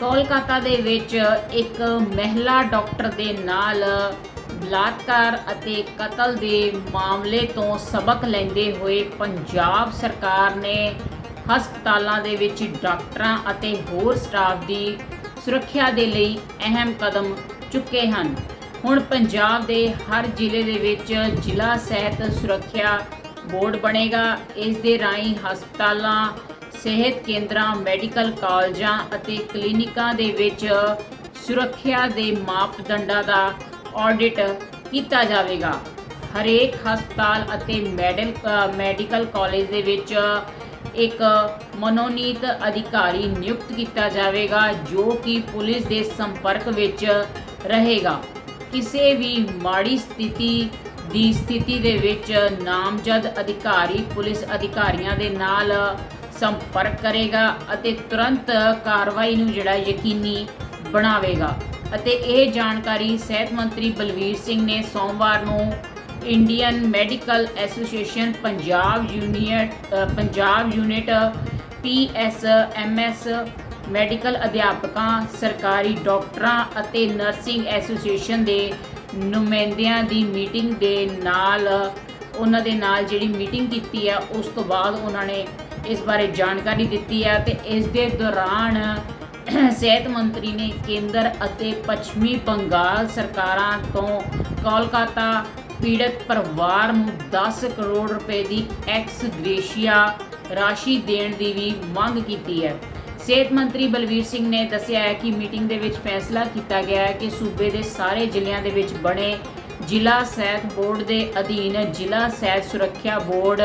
ਕੋਲਕਾਤਾ ਦੇ ਵਿੱਚ ਇੱਕ ਮਹਿਲਾ ਡਾਕਟਰ ਦੇ ਨਾਲ ਬਲਾਤਕਾਰ ਅਤੇ ਕਤਲ ਦੇ ਮਾਮਲੇ ਤੋਂ ਸਬਕ ਲੈਂਦੇ ਹੋਏ ਪੰਜਾਬ ਸਰਕਾਰ ਨੇ ਹਸਪਤਾਲਾਂ ਦੇ ਵਿੱਚ ਡਾਕਟਰਾਂ ਅਤੇ ਹੋਰ ਸਟਾਫ ਦੀ ਸੁਰੱਖਿਆ ਦੇ ਲਈ ਅਹਿਮ ਕਦਮ ਚੁੱਕੇ ਹਨ। ਹੁਣ ਪੰਜਾਬ ਦੇ ਹਰ ਜ਼ਿਲ੍ਹੇ ਦੇ ਵਿੱਚ ਜ਼ਿਲ੍ਹਾ ਸਿਹਤ ਸੁਰੱਖਿਆ ਬੋਰਡ ਬਣੇਗਾ। ਇਸ ਦੇ ਰਾਹੀਂ ਹਸਪਤਾਲਾਂ ਸਿਹਤ ਕੇਂਦਰਾਂ, ਮੈਡੀਕਲ ਕਾਲਜਾਂ ਅਤੇ ਕਲੀਨਿਕਾਂ ਦੇ ਵਿੱਚ ਸੁਰੱਖਿਆ ਦੇ ਮਾਪਦੰਡਾਂ ਦਾ ਆਡਿਟ ਕੀਤਾ ਜਾਵੇਗਾ। ਹਰੇਕ ਹਸਪਤਾਲ ਅਤੇ ਮੈਡਲ, ਮੈਡੀਕਲ ਕਾਲਜ ਦੇ ਵਿੱਚ ਇੱਕ ਮਨੋਨੀਤ ਅਧਿਕਾਰੀ ਨਿਯੁਕਤ ਕੀਤਾ ਜਾਵੇਗਾ, ਜੋ ਕਿ ਪੁਲਿਸ ਦੇ ਸੰਪਰਕ ਵਿੱਚ ਰਹੇਗਾ। ਕਿਸੇ ਵੀ ਮਾੜੀ ਸਥਿਤੀ ਦੀ ਸਥਿਤੀ ਦੇ ਵਿੱਚ ਨਾਮਜ਼ਦ ਅਧਿਕਾਰੀ, ਪੁਲਿਸ ਅਧਿਕਾਰੀਆਂ ਦੇ ਨਾਲ ਸੰਪਰਕ ਕਰੇਗਾ ਅਤੇ ਤੁਰੰਤ ਕਾਰਵਾਈ ਨੂੰ ਜਿਹੜਾ ਯਕੀਨੀ ਬਣਾਵੇਗਾ। ਅਤੇ ਇਹ ਜਾਣਕਾਰੀ ਸਿਹਤ ਮੰਤਰੀ ਬਲਵੀਰ ਸਿੰਘ ਨੇ ਸੋਮਵਾਰ ਨੂੰ Indian medical association Punjab unit Punjab unit PSMS medical ਅਧਿਆਪਕਾਂ, ਸਰਕਾਰੀ ਡਾਕਟਰਾਂ ਅਤੇ ਨਰਸਿੰਗ ਐਸੋਸੀਏਸ਼ਨ ਦੇ ਨੁਮਾਇੰਦਿਆਂ ਦੀ ਮੀਟਿੰਗ ਦੇ ਨਾਲ, ਉਹਨਾਂ ਦੇ ਨਾਲ ਜਿਹੜੀ ਮੀਟਿੰਗ ਕੀਤੀ ਆ ਉਸ ਤੋਂ ਬਾਅਦ ਉਹਨਾਂ ਨੇ ਇਸ ਬਾਰੇ ਜਾਣਕਾਰੀ ਦਿੱਤੀ ਹੈ ਤੇ ਇਸ ਦੇ ਦੌਰਾਨ ਸਿਹਤ ਮੰਤਰੀ ਨੇ ਕੇਂਦਰ ਅਤੇ ਪੱਛਮੀ ਬੰਗਾਲ ਸਰਕਾਰਾਂ ਤੋਂ ਕੋਲਕਾਤਾ ਪੀੜਤ ਪਰਿਵਾਰ ਨੂੰ 10 ਕਰੋੜ ਰੁਪਏ ਦੀ ਐਕਸ ਗ੍ਰੇਸ਼ੀਆ ਰਾਸ਼ੀ ਦੇਣ ਦੀ ਵੀ ਮੰਗ ਕੀਤੀ ਹੈ। ਸਿਹਤ ਮੰਤਰੀ ਬਲਵੀਰ ਸਿੰਘ ਨੇ ਦੱਸਿਆ ਹੈ ਕਿ ਮੀਟਿੰਗ ਦੇ ਵਿੱਚ ਫੈਸਲਾ ਕੀਤਾ ਗਿਆ ਹੈ ਕਿ ਸੂਬੇ ਦੇ ਸਾਰੇ ਜ਼ਿਲ੍ਹਿਆਂ ਦੇ ਵਿੱਚ ਬਣੇ ਜ਼ਿਲ੍ਹਾ ਸਿਹਤ ਬੋਰਡ ਦੇ ਅਧੀਨ ਜ਼ਿਲ੍ਹਾ ਸਿਹਤ ਸੁਰੱਖਿਆ ਬੋਰਡ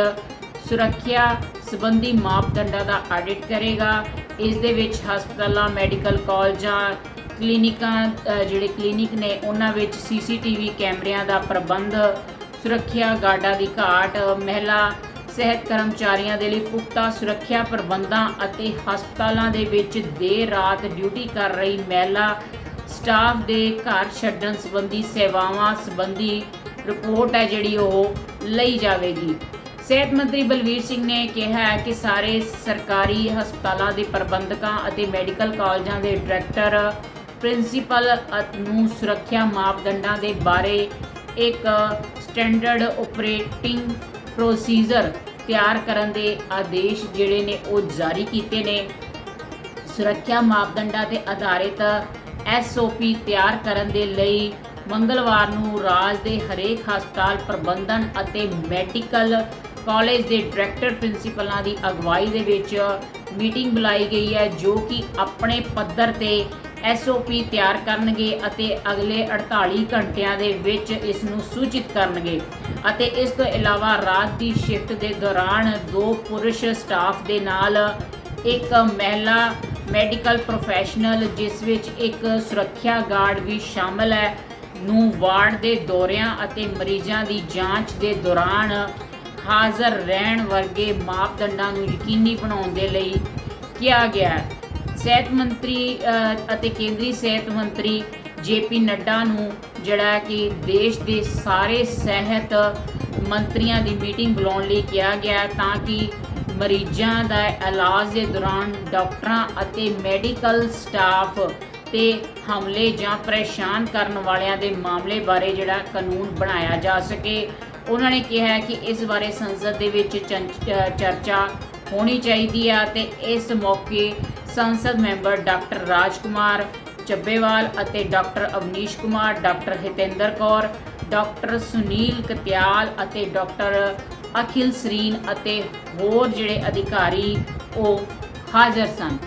ਸੁਰੱਖਿਆ ਸੰਬੰਧੀ ਮਾਪਦੰਡਾਂ ਦਾ ਆਡਿਟ ਕਰੇਗਾ। ਇਸ ਦੇ ਵਿੱਚ ਹਸਪਤਾਲਾਂ ਮੈਡੀਕਲ ਕਾਲਜਾਂ ਕਲੀਨਿਕਾਂ ਜਿਹੜੇ ਕਲੀਨਿਕ ਨੇ, ਉਹਨਾਂ ਵਿੱਚ ਸੀਸੀਟੀਵੀ ਕੈਮਰਿਆਂ ਦਾ ਪ੍ਰਬੰਧ, ਸੁਰੱਖਿਆ ਗਾਰਡਾਂ ਦੀ ਘਾਟ, ਮਹਿਲਾ ਸਿਹਤ ਕਰਮਚਾਰੀਆਂ ਦੇ ਲਈ ਪੁਖਤਾ ਸੁਰੱਖਿਆ ਪ੍ਰਬੰਧਾਂ ਅਤੇ ਹਸਪਤਾਲਾਂ ਦੇ ਵਿੱਚ ਦੇਰ ਰਾਤ ਡਿਊਟੀ ਕਰ ਰਹੀ ਮਹਿਲਾ ਸਟਾਫ ਦੇ ਘਰ ਛੱਡਣ ਸੰਬੰਧੀ ਸੇਵਾਵਾਂ ਸੰਬੰਧੀ ਰਿਪੋਰਟ ਹੈ ਜਿਹੜੀ ਉਹ ਲਈ ਜਾਵੇਗੀ। ਸਿਹਤ ਮੰਤਰੀ ਬਲਵੀਰ ਸਿੰਘ ਨੇ ਕਿਹਾ ਹੈ ਕਿ ਸਾਰੇ ਸਰਕਾਰੀ ਹਸਪਤਾਲਾਂ ਦੇ ਪ੍ਰਬੰਧਕਾਂ ਅਤੇ ਮੈਡੀਕਲ ਕਾਲਜਾਂ ਦੇ ਡਾਇਰੈਕਟਰ, ਪ੍ਰਿੰਸੀਪਲ ਨੂੰ ਸੁਰੱਖਿਆ ਮਾਪਦੰਡਾਂ ਦੇ ਬਾਰੇ ਇੱਕ ਸਟੈਂਡਰਡ ਆਪਰੇਟਿੰਗ ਪ੍ਰੋਸੀਜਰ ਤਿਆਰ ਕਰਨ ਦੇ ਆਦੇਸ਼ ਜਿਹੜੇ ਨੇ ਉਹ ਜਾਰੀ ਕੀਤੇ ਨੇ। ਸੁਰੱਖਿਆ ਮਾਪਦੰਡਾਂ ਤੇ ਆਧਾਰਿਤ ਐਸਓਪੀ ਤਿਆਰ ਕਰਨ ਦੇ ਲਈ ਮੰਗਲਵਾਰ ਨੂੰ ਰਾਜ ਦੇ ਹਰੇਕ ਹਸਪਤਾਲ ਪ੍ਰਬੰਧਨ ਅਤੇ ਮੈਡੀਕਲ ਕਾਲਜ ਦੇ ਡਾਇਰੈਕਟਰ ਪ੍ਰਿੰਸੀਪਲਾਂ ਦੀ ਅਗਵਾਈ ਦੇ ਵਿੱਚ ਮੀਟਿੰਗ ਬੁਲਾਈ ਗਈ ਹੈ, ਜੋ ਕਿ ਆਪਣੇ ਪੱਧਰ ਤੇ ਐਸਓਪੀ ਤਿਆਰ ਕਰਨਗੇ ਅਤੇ ਅਗਲੇ 48 ਘੰਟਿਆਂ ਦੇ ਵਿੱਚ ਇਸ ਨੂੰ ਸੂਚਿਤ ਕਰਨਗੇ। ਅਤੇ ਇਸ ਤੋਂ ਇਲਾਵਾ ਰਾਤ ਦੀ ਸ਼ਿਫਟ ਦੇ ਦੌਰਾਨ ਦੋ ਪੁਰਸ਼ ਸਟਾਫ ਦੇ ਨਾਲ ਇੱਕ ਮਹਿਲਾ ਮੈਡੀਕਲ ਪ੍ਰੋਫੈਸ਼ਨਲ, ਜਿਸ ਵਿੱਚ ਇੱਕ ਸੁਰੱਖਿਆ ਗਾਰਡ ਵੀ ਸ਼ਾਮਲ ਹੈ, ਨੂੰ ਵਾਰਡ ਦੇ ਦੌਰਿਆਂ ਅਤੇ ਮਰੀਜ਼ਾਂ ਦੀ ਜਾਂਚ ਦੇ ਦੌਰਾਨ ਹਾਜ਼ਰ ਰਹਿਣ ਵਰਗੇ ਮਾਪਦੰਡਾਂ ਨੂੰ ਯਕੀਨੀ ਬਣਾਉਣ ਦੇ ਲਈ ਕਿਹਾ ਗਿਆ ਸਿਹਤ ਮੰਤਰੀ ਅਤੇ ਕੇਂਦਰੀ ਸਿਹਤ ਮੰਤਰੀ ਜੇਪੀ ਨੱਡਾ ਨੂੰ ਜਿਹੜਾ ਕਿ ਦੇਸ਼ ਦੇ ਸਾਰੇ ਸਿਹਤ ਮੰਤਰੀਆਂ ਦੀ ਮੀਟਿੰਗ ਬੁਲਾਉਣ ਲਈ ਕਿਹਾ ਗਿਆ ਤਾਂ ਕਿ ਮਰੀਜ਼ਾਂ ਦਾ ਇਲਾਜ ਦੇ ਦੌਰਾਨ ਡਾਕਟਰਾਂ ਅਤੇ ਮੈਡੀਕਲ ਸਟਾਫ ਤੇ ਹਮਲੇ ਜਾਂ ਪਰੇਸ਼ਾਨ ਕਰਨ ਵਾਲਿਆਂ ਦੇ ਮਾਮਲੇ ਬਾਰੇ ਜਿਹੜਾ ਕਾਨੂੰਨ ਬਣਾਇਆ ਜਾ ਸਕੇ। ਉਹਨਾਂ ਨੇ ਕਿਹਾ ਕਿ ਇਸ ਬਾਰੇ ਸੰਸਦ ਦੇ ਵਿੱਚ ਚੰਚ- ਚਰਚਾ ਹੋਣੀ ਚਾਹੀਦੀ ਆ ਤੇ ਇਸ ਮੌਕੇ ਸੰਸਦ ਮੈਂਬਰ ਡਾਕਟਰ ਰਾਜਕੁਮਾਰ ਚੱਬੇਵਾਲ ਅਤੇ doctor Avneesh Kumar, doctor Hitender Kaur, doctor Sunil Katyal ਅਤੇ ਡਾਕਟਰ ਅਖਿਲ ਸਰੀਨ ਅਤੇ ਹੋਰ ਜਿਹੜੇ ਅਧਿਕਾਰੀ ਉਹ ਹਾਜ਼ਰ ਸਨ।